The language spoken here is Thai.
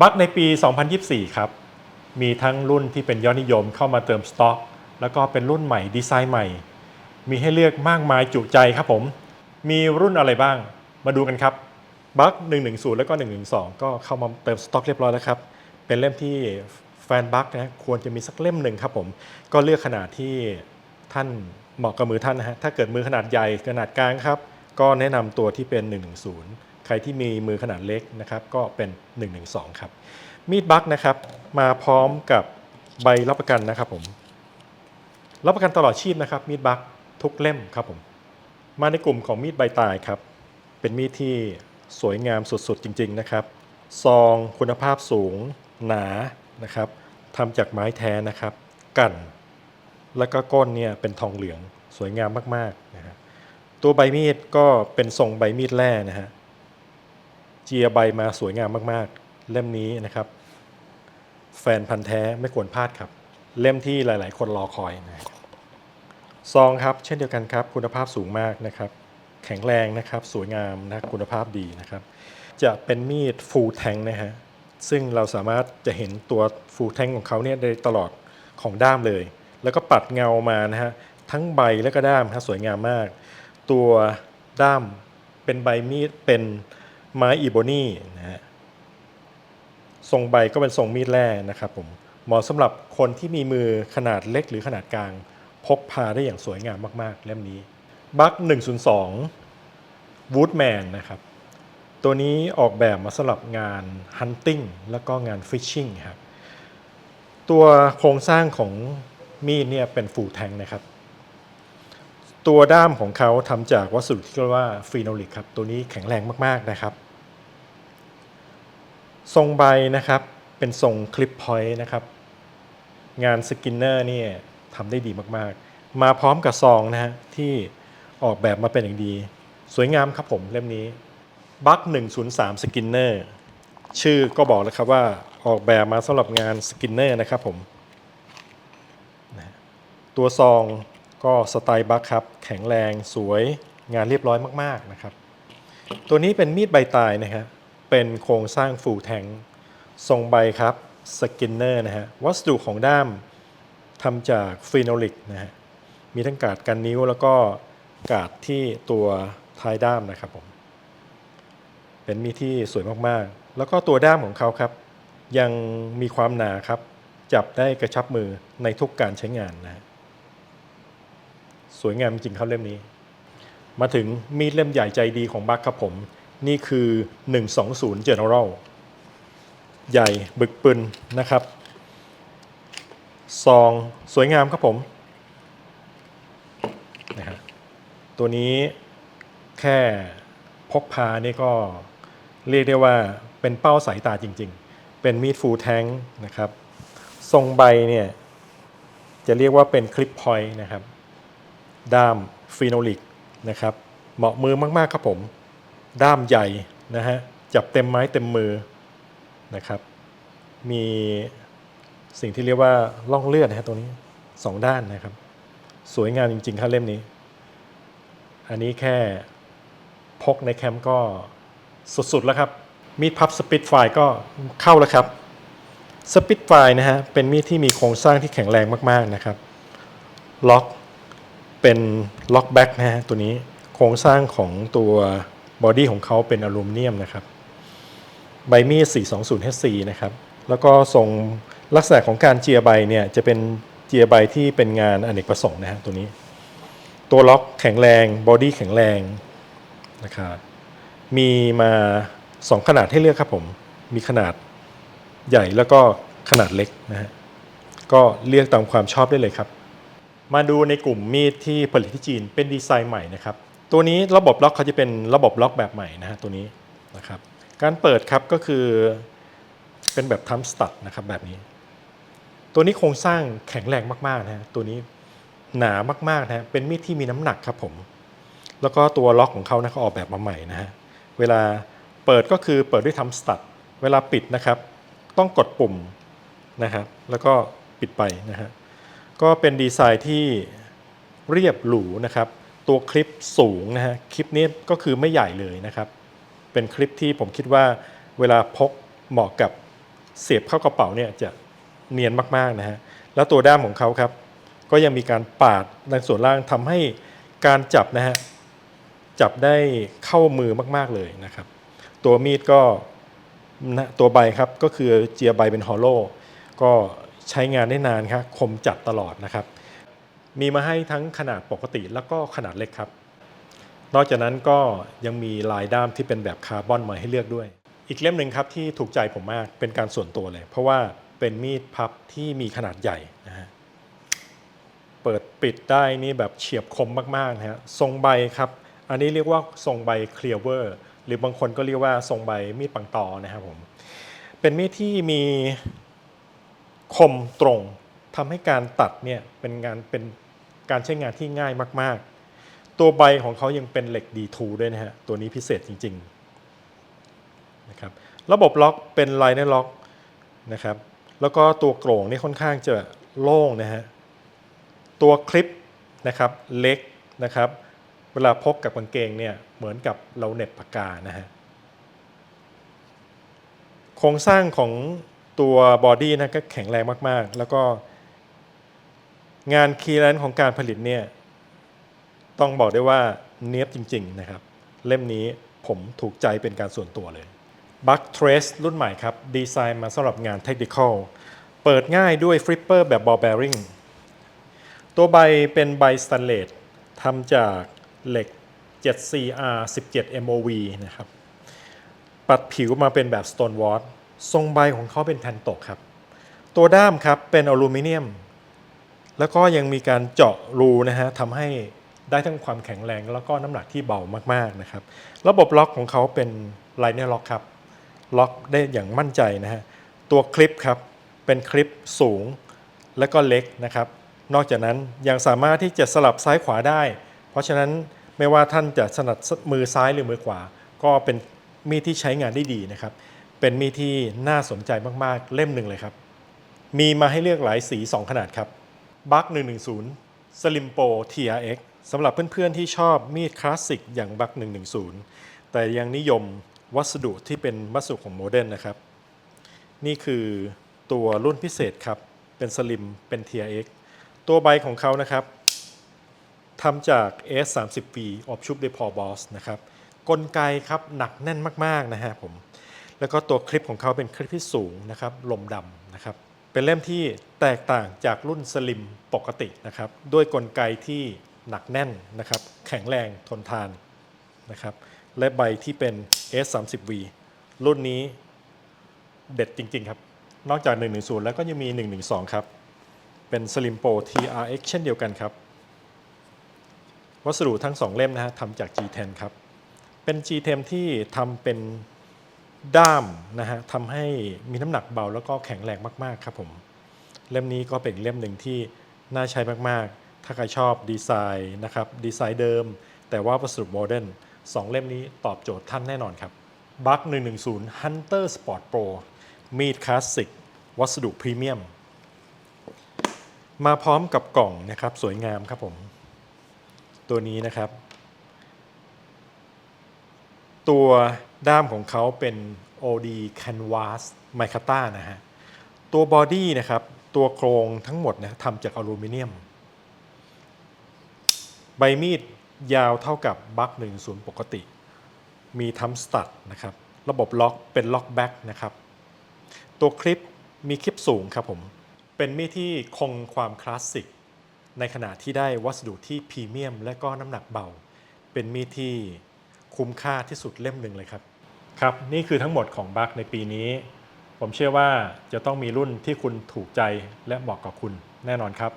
บัคในปี 2024 ครับ มีทั้งรุ่นที่เป็นยอดนิยมเข้ามาเติมสต็อก แล้วก็เป็นรุ่นใหม่ดีไซน์ใหม่ มีให้เลือกมากมายจุใจครับผม มีรุ่นอะไรบ้าง มาดูกันครับบัค110 แล้วก็ 112 ก็เข้ามาเติมสต็อกเรียบร้อยแล้วครับ เป็นเล่มที่แฟนบัคนะควรจะมีสักเล่มหนึ่งครับผม ก็เลือกขนาดที่ท่านเหมาะกับมือท่านนะฮะ ถ้าเกิดมือขนาดใหญ่ขนาดกลางครับ ก็แนะนำตัวที่เป็น 110 รที่มีมือขนาดเล็กนะครับก็เป็น 112 ครับ มีดบัคนะครับมาพร้อมกับใบรับประกันนะครับผมรับประกันตลอดชีพนะครับมีดบัคทุกเล่มครับผมมาในกลุ่มของมีดใบตายครับ เป็นมีดที่สวยงามสุดๆจริงๆนะครับ ซองคุณภาพสูงหนานะครับทำจากไม้แท้นะครับ กันแล้วก็ก้นเนี่ยเป็นทองเหลืองสวยงามมากๆนะฮะตัวใบมีดก็เป็นทรงใบมีดแร่นะฮะ จียใบมาสวยงามมากๆ เล่มนี้นะครับ แฟนพันธ์แท้ไม่ควรพลาดครับ เล่มที่หลายๆ คนรอคอยนะซองครับ เช่นเดียวกันครับ คุณภาพสูงมากนะครับ แข็งแรงนะครับ สวยงามนะคุณภาพดีนะครับ จะเป็นมีดฟูลแทงนะฮะซึ่งเราสามารถจะเห็นตัวฟูลแทงของเขาเนี่ยได้ตลอดของด้ามเลย แล้วก็ปัดเงามานะฮะทั้งใบและก็ด้ามฮะสวยงามมาก ตัวด้ามเป็นใบมีดเป็น ไม้อีโบนี่นะฮะทรงใบก็เป็นทรงมีดแร่นะครับผมเหมาะสำหรับคนที่มีมือขนาดเล็กหรือขนาดกลาง พกพาได้อย่างสวยงามมาก ๆ เล่มนี้บัค102 Woodman นะครับ ตัวนี้ออกแบบมาสำหรับงาน Hunting แล้วก็งาน Fishing ครับ ตัวโครงสร้างของมีดเนี่ยเป็นฟูแทงนะครับ ตัวด้ามของเขาทำจากวัสดุที่เรียกว่าฟีโนลิกครับ ตัวนี้แข็งแรงมาก ๆ นะครับ ทรงใบนะครับเป็นทรงคลิปพอยต์นะครับ งานสกินเนอร์นี่ทำได้ดีมาก ๆ มาพร้อมกับซองนะฮะที่ออกแบบมาเป็นอย่างดี สวยงามครับผมเล่มนี้บัค103สกินเนอร์ชื่อก็บอกแล้วครับว่าออกแบบมาสำหรับงานสกินเนอร์นะครับผมตัวซอง ก็สไตล์บัคครับ แข็งแรงสวยงานเรียบร้อยมากๆนะครับ ตัวนี้เป็นมีดใบตายนะฮะเป็นโครงสร้างฟูลแทงทรงใบครับสกินเนอร์นะฮะวัสดุของด้ามทำจากฟีโนลิกนะฮะมีทั้งกาดกันนิ้วแล้วก็กาดที่ตัวท้ายด้ามนะครับผมเป็นมีดที่สวยมากๆ แล้วก็ตัวด้ามของเขาครับ ยังมีความหนาครับ จับได้กระชับมือในทุกการใช้งานนะฮะ สวยงามจริงครับเล่มนี้ มาถึงมีดเล่มใหญ่ใจดีของบัคครับผม นี่คือ 120 General ใหญ่บึกปึนนะครับซองสวยงามครับผมนะฮะตัวนี้แค่พกพานี่ก็เรียกได้ว่าเป็นเป้าสายตาจริงๆ เป็นมีดฟูลแทงนะครับ ทรงใบเนี่ยจะเรียกว่าเป็นคลิปพอยต์นะครับ ด้ามฟีโนลิกนะครับ เหมาะมือมากๆครับผม ด้ามใหญ่นะฮะ จับเต็มไม้เต็มมือนะครับ มีสิ่งที่เรียกว่าล่องเลือดนะฮะตัวนี้สองด้านนะครับ สวยงามจริงๆครับเล่มนี้ อันนี้แค่พกในแคมป์ก็สุดๆแล้วครับ มีดพับสปิตไฟก็เข้าแล้วครับสปิตไฟนะฮะเป็นมีดที่มีโครงสร้างที่แข็งแรงมากๆนะครับ ล็อก เป็นล็อกแบ็กนะฮะตัวนี้โครงสร้างของตัวบอดี้ของเขาเป็นอลูมิเนียมนะครับ ใบมีด 420HC นะครับ แล้วก็ทรงลักษณะของการเจียใบเนี่ยจะเป็นเจียใบที่เป็นงานอเนกประสงค์นะฮะตัวนี้ ตัวล็อกแข็งแรงบอดี้แข็งแรงนะครับมีมา 2 ขนาดให้เลือกครับผม มีขนาดใหญ่แล้วก็ขนาดเล็กนะฮะก็เลือกตามความชอบได้เลยครับ มาดูในกลุ่มมีดที่ผลิตที่จีนเป็นดีไซน์ใหม่นะครับ ตัวนี้ระบบล็อกเขาจะเป็นระบบล็อกแบบใหม่นะฮะตัวนี้นะครับ การเปิดครับก็คือเป็นแบบทัมสตัดนะครับแบบนี้ ตัวนี้โครงสร้างแข็งแรงมากๆนะฮะตัวนี้หนามากๆนะฮะเป็นมีดที่มีน้ำหนักครับผม แล้วก็ตัวล็อกของเขานะเขาออกแบบมาใหม่นะฮะเวลาเปิดก็คือเปิดด้วยทัมสตัดเวลาปิดนะครับ ต้องกดปุ่มนะครับแล้วก็ปิดไปนะฮะ ก็เป็นดีไซน์ที่เรียบหรูนะครับ ตัวคลิปสูงนะฮะ คลิปนี้ก็คือไม่ใหญ่เลยนะครับ เป็นคลิปที่ผมคิดว่าเวลาพกเหมาะกับเสียบเข้ากระเป๋าเนี่ยจะเนียนมากๆนะฮะ แล้วตัวด้ามของเขาครับ ก็ยังมีการปาดในส่วนล่างทำให้การจับนะฮะ จับได้เข้ามือมากๆเลยนะครับ ตัวมีดก็นะตัวใบครับก็คือเจียใบเป็นฮอลโลก็ ใช้งานได้นานครับคมจัดตลอดนะครับ มีมาให้ทั้งขนาดปกติแล้วก็ขนาดเล็กครับ นอกจากนั้นก็ยังมีลายด้ามที่เป็นแบบคาร์บอนมาให้เลือกด้วย อีกเล่มหนึ่งครับที่ถูกใจผมมากเป็นการส่วนตัวเลย เพราะว่าเป็นมีดพับที่มีขนาดใหญ่นะฮะเปิดปิดได้นี่แบบเฉียบคมมากๆนะฮะทรงใบครับ อันนี้เรียกว่าทรงใบเคลียร์เวอร์หรือบางคนก็เรียกว่าทรงใบมีดปังตอนะครับผมเป็นมีดที่มี คมตรงทำให้การตัดเนี่ยเป็นงานเป็นการใช้งานที่ง่ายมาก ๆ ตัวใบของเขายังเป็นเหล็ก D2 ด้วยนะฮะ ตัวนี้พิเศษจริงๆนะครับระบบล็อกเป็นไลน์ล็อกนะครับแล้วก็ตัวโกร่งนี่ค่อนข้างจะโล่งนะฮะตัวคลิปนะครับเล็กนะครับเวลาพกกับกางเกงเนี่ยเหมือนกับเราเน็บปากกานะฮะโครงสร้างของ ตัวบอดี้นะก็แข็งแรงมากๆ แล้วก็งานคีย์แลนของการผลิตเนี่ยต้องบอกได้ว่าเนียบจริง ๆ นะครับ เล่มนี้ผมถูกใจเป็นการส่วนตัวเลย Buck Trace รุ่นใหม่ครับ ดีไซน์มาสำหรับงานเทคนิคอลเปิดง่ายด้วยฟลิปเปอร์แบบบอลแบริงตัวใบเป็นใบสแตนเลสทำจากเหล็ก 7CR 17 MOV นะครับ ปัดผิวมาเป็นแบบ Stone w a t ทรงใบของเขาเป็นแทนตกครับ ตัวด้ามครับเป็นอลูมิเนียม แล้วก็ยังมีการเจาะรูนะฮะทำให้ได้ทั้งความแข็งแรงแล้วก็น้ำหนักที่เบามากๆนะครับ ระบบล็อกของเขาเป็นไลเนอร์ล็อกครับ ล็อกได้อย่างมั่นใจนะฮะ ตัวคลิปครับเป็นคลิปสูงและก็เล็กนะครับ นอกจากนั้นยังสามารถที่จะสลับซ้ายขวาได้ เพราะฉะนั้นไม่ว่าท่านจะสนัดมือซ้ายหรือมือขวา ก็เป็นมีดที่ใช้งานได้ดีนะครับ เป็นมีดที่น่าสนใจมากๆ เล่มหนึ่งเลยครับ มีมาให้เลือกหลายสี 2 ขนาดครับบัค110 Slim Pro TRX สำหรับเพื่อนๆที่ชอบมีดคลาสสิกอย่างบัค110 แต่ยังนิยมวัสดุที่เป็นวัสดุของโมเดิร์นนะครับ นี่คือตัวรุ่นพิเศษครับ เป็นสลิมเป็น TRX ตัวใบของเขานะครับทำจาก S30V อบชุบด้วยพอบอสนะครับ กลไกครับหนักแน่นมาก ๆ นะฮะผม แล้วก็ตัวคลิปของเขาเป็นคลิปที่สูงนะครับลมดำนะครับ เป็นเล่มที่แตกต่างจากรุ่นสลิมปกตินะครับ ด้วยกลไกที่หนักแน่นนะครับ แข็งแรงทนทานนะครับ และใบที่เป็น S30V รุ่นนี้เด็ดจริง ๆ ครับ นอกจาก 110 แล้วก็ยังมี 112 ครับ เป็น Slim Pro TRX เช่นเดียวกันครับวัสดุทั้ง2เล่มนะฮะทำจาก G10 ครับ เป็น G10 ที่ทำเป็น ด้ามนะฮะทำให้มีน้ำหนักเบาแล้วก็แข็งแรงมาก ๆ ครับผม เล่มนี้ก็เป็นเล่มหนึ่งที่น่าใช้มาก ๆ ถ้าใครชอบดีไซน์นะครับดีไซน์เดิม แต่ว่าวัสดุโมเดิร์นสองเล่มนี้ตอบโจทย์ท่านแน่นอนครับบัค110 Hunter Sport Pro มีดคลาสสิกวัสดุพรีเมียม มาพร้อมกับกล่องนะครับสวยงามครับผม ตัวนี้นะครับ ตัว ด้ามของเขาเป็น OD Canvas m i c a t a นะฮะ ตัวบอดี้นะครับ ตัวโครงทั้งหมดนะทำจากอลูมิเนียม ใบมีดยาวเท่ากับบัค10 ปกติ มีทัมสตัดนะครับ ระบบล็อกเป็นล็อกแบ็กนะครับ ตัวคลิปมีคลิปสูงครับผม เป็นมีดที่คงความคลาสสิก ในขณะที่ได้วัสดุที่พรีเมียม และก็น้ำหนักเบา เป็นมีดที่คุ้มค่าที่สุดเล่มหนึ่งเลยครับ ครับ นี่คือทั้งหมดของบัคในปีนี้ ผมเชื่อว่าจะต้องมีรุ่นที่คุณถูกใจและเหมาะกับคุณแน่นอนครับ